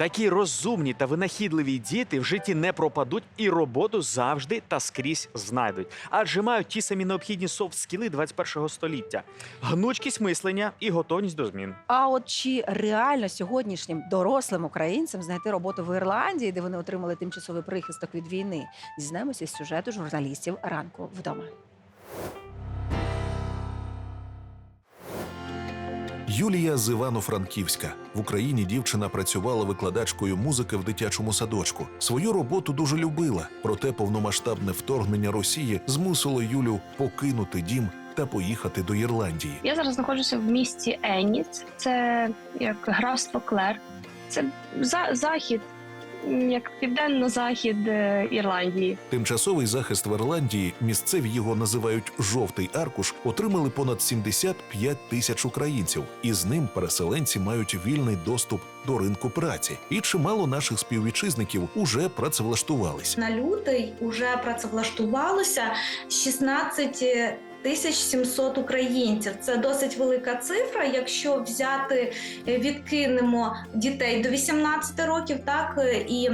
Такі розумні та винахідливі діти в житті не пропадуть і роботу завжди та скрізь знайдуть, адже мають ті самі необхідні софт-скіли 21-го століття: гнучкість мислення і готовність до змін. А от чи реально сьогоднішнім дорослим українцям знайти роботу в Ірландії, де вони отримали тимчасовий прихисток від війни, дізнаємося з сюжету журналістів ранку вдома. Юлія з Івано-Франківська в Україні дівчина працювала викладачкою музики в дитячому садочку. Свою роботу дуже любила, проте повномасштабне вторгнення Росії змусило Юлю покинути дім та поїхати до Ірландії. Я зараз знаходжуся в місті Еніц. Це як графство Клер. Це за захід, як південно-захід е, Ірландії. Тимчасовий захист в Ірландії, місцеві його називають жовтий аркуш, отримали понад 75 тисяч українців, і з ним переселенці мають вільний доступ до ринку праці. І чимало наших співвітчизників уже працевлаштувалися. На лютий уже працевлаштувалося 16 тисяч 700 українців. Це досить велика цифра. Якщо взяти, е, відкинемо дітей до 18 років, так е, і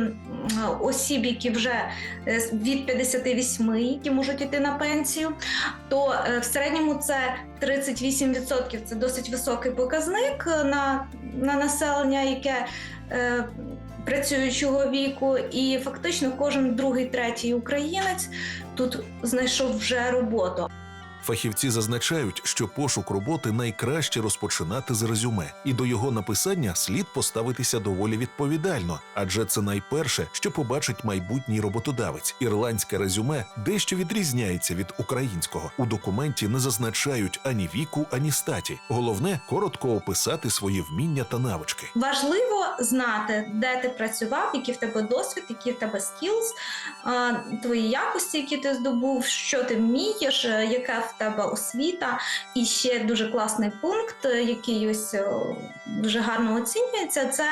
осіб, які вже е, від 58, які можуть іти на пенсію, то в середньому це 38%. Це досить високий показник на, на населення, яке працюючого віку, і фактично кожен другий, третій українець тут знайшов вже роботу. Фахівці зазначають, що пошук роботи найкраще розпочинати з резюме, і до його написання слід поставитися доволі відповідально, адже це найперше, що побачить майбутній роботодавець. Ірландське резюме дещо відрізняється від українського. У документі не зазначають ані віку, ані статі. Головне коротко описати свої вміння та навички. Важливо знати, де ти працював, який в тебе досвід, які в тебе скілз, твої якості, які ти здобув, що ти вмієш, е, яка в тебе освіта. І ще дуже класний пункт, е, який ось е, дуже гарно оцінюється. Це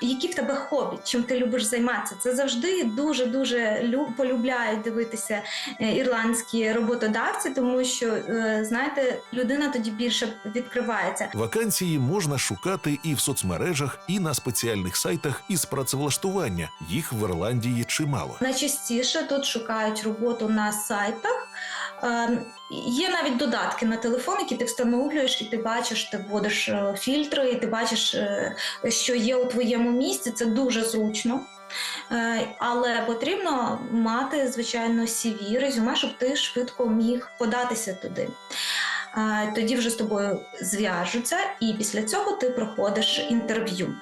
які в тебе хобі, чим ти любиш займатися. Це завжди дуже дуже полюбляють дивитися е, ірландські роботодавці, тому що знаєте, людина тоді більше відкривається. Вакансії можна шукати і в соцмережах, і на спеціальних сайтах із працевлаштування. Їх в Ірландії чимало. Найчастіше тут шукають роботу на сайтах. Є навіть додатки на телефон, які ти встановлюєш, і ти бачиш, ти вводиш е, фільтри, і ти бачиш, е, що є у твоєму місці. Це дуже зручно. Е, Але потрібно мати, звичайно, CV, резюме, щоб ти швидко міг податися туди. Тоді вже з тобою зв'яжуться, і після цього ти проходиш інтерв'ю.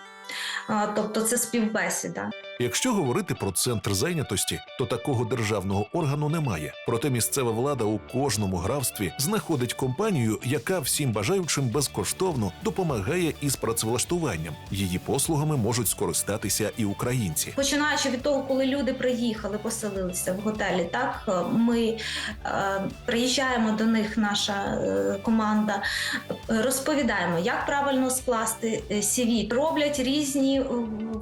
Тобто це співбесіда. Якщо говорити про центр зайнятості, то такого державного органу немає. Проте місцева влада у кожному графстві знаходить компанію, яка всім бажаючим безкоштовно допомагає із працевлаштуванням. Її послугами можуть скористатися і українці. Починаючи від того, коли люди приїхали, поселилися в готелі, так е, ми е, приїжджаємо до них, наша е, команда, розповідаємо, як правильно скласти е, CV. Роблять різні е,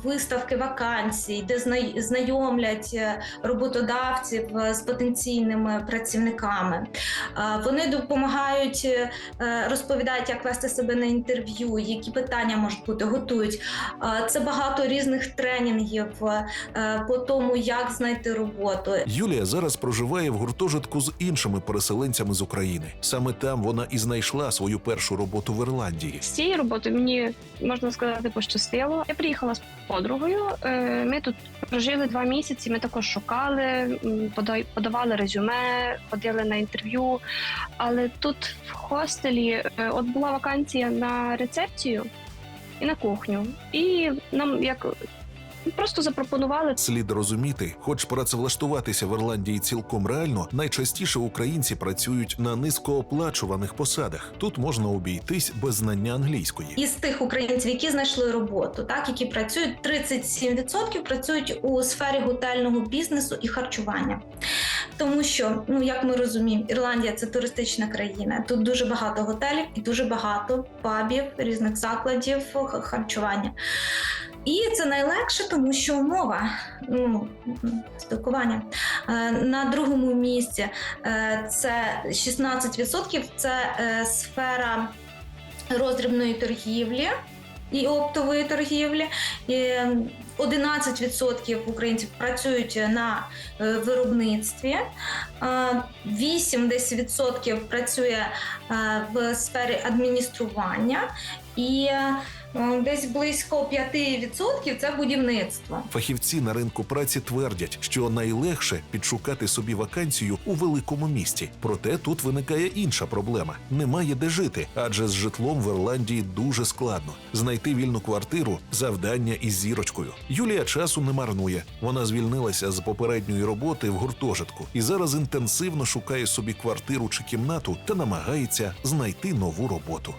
виставки вакансій, де знай- знайомлять е, роботодавців е, з потенційними працівниками. Е, Вони допомагають, розповідають, як вести себе на інтерв'ю, які питання можуть бути, готують. Це багато різних тренінгів по тому, як знайти роботу. Юлія зараз проживає в гуртожитку з іншими переселенцями з України. Саме там вона і знайшла свою першу роботу в Ірландії. З цією роботою мені можна сказати пощастило. Я приїхала з подругою. е, Ми тут прожили два місяці. Ми також шукали, подавали резюме, ходили на інтерв'ю. Але тут в хостелі е, от була вакансія на рецепцію і на кухню. І нам як просто запропонували Слід розуміти, хоч працевлаштуватися в Ірландії цілком реально, найчастіше українці працюють на низькооплачуваних посадах. Тут можна обійтись без знання англійської. Із тих українців, які знайшли роботу, так які працюють, 37% працюють у сфері готельного бізнесу і харчування. Тому що, ну як ми розуміємо, Ірландія це туристична країна. Тут дуже багато готелів і дуже багато пабів, різних закладів харчування. І це найлегше, тому що мова, ну, спілкування. Е, На другому місці е, це 16% це е, сфера роздрібної торгівлі. і оптової торгівлі. Е, 11% українців працюють на виробництві, е, 8 десь відсотків працює в сфері адміністрування, і десь близько 5% це будівництво. Фахівці на ринку праці твердять, що найлегше підшукати собі вакансію у великому місті. Проте тут виникає інша проблема: немає де жити, адже з житлом в Ірландії дуже складно. Знайти вільну квартиру завдання із зірочкою. Юлія часу не марнує. Вона звільнилася з попередньої роботи в гуртожитку і зараз інтенсивно шукає собі квартиру чи кімнату та намагається знайти нову роботу.